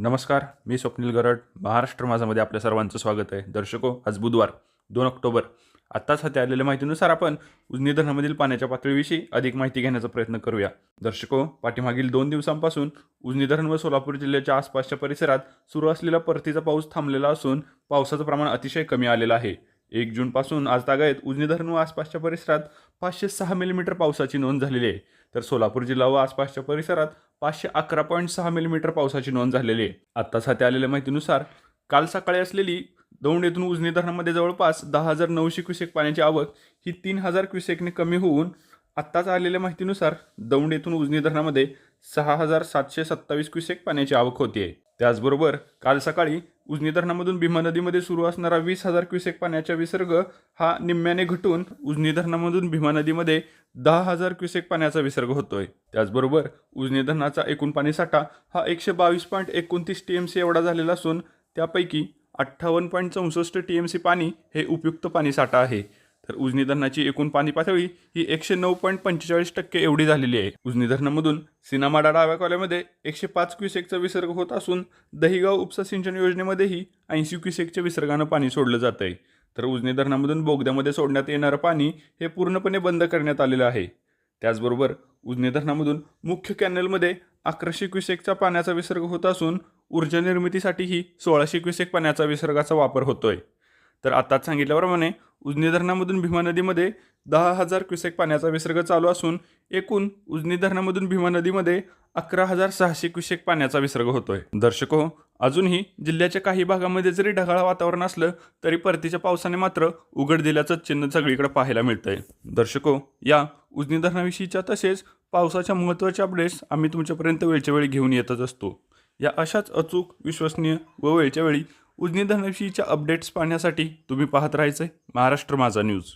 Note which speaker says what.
Speaker 1: नमस्कार मी स्वप्नील गरड. महाराष्ट्र माझामध्ये आपल्या सर्वांचं स्वागत आहे. दर्शको आज बुधवार दोन ऑक्टोबर. आत्ताच हाती आलेल्या माहितीनुसार आपण उजनी धरणामधील पाण्याच्या पातळीविषयी अधिक माहिती घेण्याचा प्रयत्न करूया. दर्शको पाठीमागील दोन दिवसांपासून उजनी धरण व सोलापूर जिल्ह्याच्या आसपासच्या परिसरात सुरू असलेला परतीचा पाऊस थांबलेला असून पावसाचं प्रमाण अतिशय कमी आलेलं आहे. एक जूनपासून आज तागायत उजनी धरण व आसपासच्या परिसरात पाचशे सहा मिलीमीटर पावसाची नोंद झालेली आहे. तर सोलापूर जिल्हा व आसपासच्या परिसरात पाचशे अकरा पॉईंट सहा मिलीमीटर पावसाची नोंद झालेली आहे. आत्ताच हाती आलेल्या माहितीनुसार काल सकाळी असलेली दौंड येथून उजनी धरणामध्ये जवळपास दहा हजार नऊशे क्युसेक पाण्याची आवक ही तीन हजार क्युसेकने कमी होऊन आत्ताच आलेल्या माहितीनुसार दौंड येथून उजनी धरणामध्ये सहा हजार सातशे सत्तावीस क्युसेक पाण्याची आवक होती आहे त्याचबरोबर काल सकाळी उजनी धरणामधून भीमा नदीमध्ये सुरू असणारा वीस हजार क्युसेक पाण्याचा विसर्ग हा निम्म्याने घटून उजनी धरणामधून भीमा नदीमध्ये दहा हजार क्युसेक पाण्याचा विसर्ग होतोय. त्याचबरोबर उजनी धरणाचा एकूण पाणीसाठा हा एकशे बावीस पॉईंट एकोणतीस टी एम सी एवढा झालेला असून त्यापैकी अठ्ठावन्न पॉईंट चौसष्ट टी एम सी पाणी हे उपयुक्त पाणीसाठा आहे. तर उजनी धरणाची एकूण पाणी पातळी ही एकशे नऊ पॉईंट पंचेचाळीस टक्के एवढी झालेली आहे. उजनी धरणामधून सिनामाडा डाव्या कॉल्यामध्ये एकशे पाच क्युसेकचा विसर्ग होत असून दहिगाव उपसा सिंचन योजनेमध्येही ऐंशी क्युसेकच्या विसर्गानं पाणी सोडलं जात आहे तर उजनी धरणामधून बोगद्यामध्ये सोडण्यात येणारं पाणी हे पूर्णपणे बंद करण्यात आलेलं आहे. त्याचबरोबर उजनी धरणामधून मुख्य कॅनलमध्ये अकराशे क्युसेकचा पाण्याचा विसर्ग होत असून ऊर्जा निर्मितीसाठीही सोळाशे क्युसेक पाण्याचा विसर्गाचा वापर होतोय. तर आत्ताच सांगितल्याप्रमाणे उजनी धरणामधून भीमा नदीमध्ये दहा हजार क्युसेक पाण्याचा विसर्ग चालू असून एकूण उजनी धरणामधून भीमा नदीमध्ये अकरा हजार सहाशे क्युसेक पाण्याचा विसर्ग होतोय. दर्शको हो, अजूनही जिल्ह्याच्या काही भागामध्ये जरी ढगाळ वातावरण असलं तरी परतीच्या पावसाने मात्र उघड दिल्याचं चिन्ह सगळीकडे पाहायला मिळतंय. दर्शको हो, या उजनी धरणाविषयीच्या तसेच पावसाच्या महत्त्वाच्या अपडेट्स आम्ही तुमच्यापर्यंत वेळच्या वेळी घेऊन येतच असतो. या अशाच अचूक विश्वसनीय व वेळच्या वेळी उजनी धनविषयीच्या अपडेट्स पाहण्यासाठी तुम्ही पाहत राहायचं महाराष्ट्र माझा न्यूज